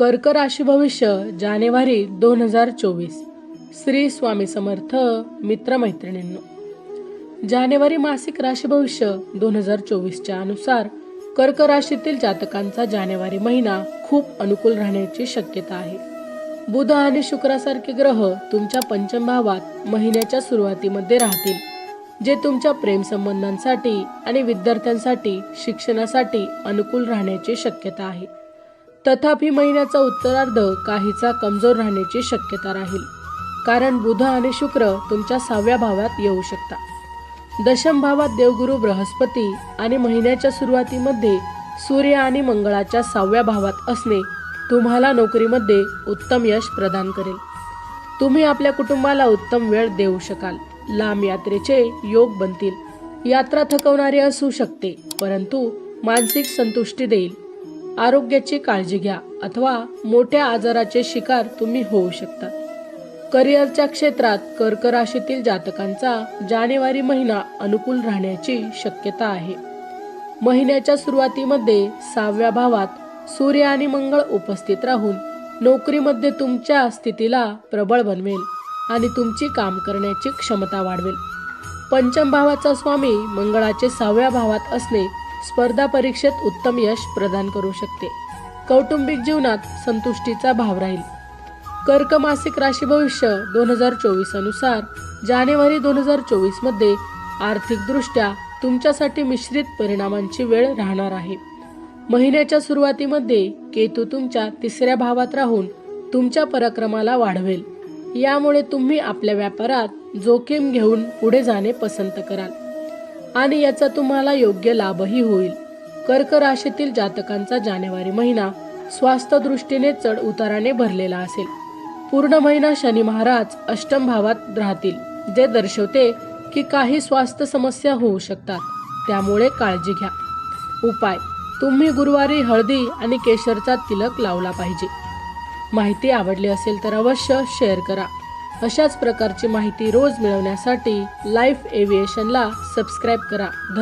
कर्क राशी भविष्य जानेवारी दोन हजार चोवीस. श्री स्वामी समर्थ मित्रमैत्रिणींनो. जानेवारी मासिक राशी भविष्य दोन हजार चोवीसच्या अनुसार कर्क राशीतील जातकांचा जानेवारी महिना खूप अनुकूल राहण्याची शक्यता आहे. बुध आणि शुक्रासारखे ग्रह तुमच्या पंचम भावात महिन्याच्या सुरुवातीमध्ये राहतील जे तुमच्या प्रेमसंबंधांसाठी आणि विद्यार्थ्यांसाठी शिक्षणासाठी अनुकूल राहण्याची शक्यता आहे. तथापि महिन्याचा उत्तरार्ध काहीचा कमजोर राहण्याची शक्यता राहील. कारण बुध आणि शुक्र तुमच्या सहाव्या भावात येऊ शकता. दशम भावात देवगुरु बृहस्पती आणि महिन्याच्या सुरुवातीमध्ये सूर्य आणि मंगळाच्या सहाव्या भावात असणे तुम्हाला नोकरीमध्ये उत्तम यश प्रदान करेल. तुम्ही आपल्या कुटुंबाला उत्तम वेळ देऊ शकाल. लांब यात्रेचे योग बनतील. यात्रा थकवणारी असू शकते परंतु मानसिक संतुष्टी देईल. आरोग्याची काळजी घ्या अथवा मोठ्या आजाराचे शिकार तुम्ही होऊ शकता करिअरच्या क्षेत्रात कर्क राशीतील जातकांचा जानेवारी महिना अनुकूल राहण्याची शक्यता आहे. महिन्याच्या सुरुवातीमध्ये सहाव्या भावात सूर्य आणि मंगळ उपस्थित राहून नोकरीमध्ये तुमच्या स्थितीला प्रबळ बनवेल आणि तुमची काम करण्याची क्षमता वाढवेल. पंचम भावाचा स्वामी मंगळाचे सहाव्या भावात असणे स्पर्धा परीक्षेत उत्तम यश प्रदान करू शकते. कौटुंबिक जीवनात संतुष्टीचा भाव राहील. कर्क मासिक राशी भविष्य दोन हजार चोवीस अनुसार जानेवारी दोन हजार चोवीसमध्ये आर्थिकदृष्ट्या तुमच्यासाठी मिश्रित परिणामांची वेळ राहणार आहे. महिन्याच्या सुरुवातीमध्ये केतू तुमच्या तिसऱ्या भावात राहून तुमच्या पराक्रमाला वाढवेल. यामुळे तुम्ही आपल्या व्यापारात जोखीम घेऊन पुढे जाणे पसंत कराल. आणि याचा तुम्हाला योग्य लाभही होईल. कर्क राशीतील जातकांचा जानेवारी महिना स्वास्थ्य दृष्टीने चढ उताराने भरलेला असेल. पूर्ण महिना शनी महाराज अष्टम भावात राहतील जे दर्शवते की काही स्वास्थ्य समस्या होऊ शकतात. त्यामुळे काळजी घ्या. उपाय. तुम्ही गुरुवारी हळदी आणि केशरचा तिलक लावला पाहिजे. माहिती आवडली असेल तर अवश्य शेअर करा. अशाच प्रकारची माहिती रोज मिळवण्यासाठी लाईफ एव्हिएशनला सबस्क्राईब करा.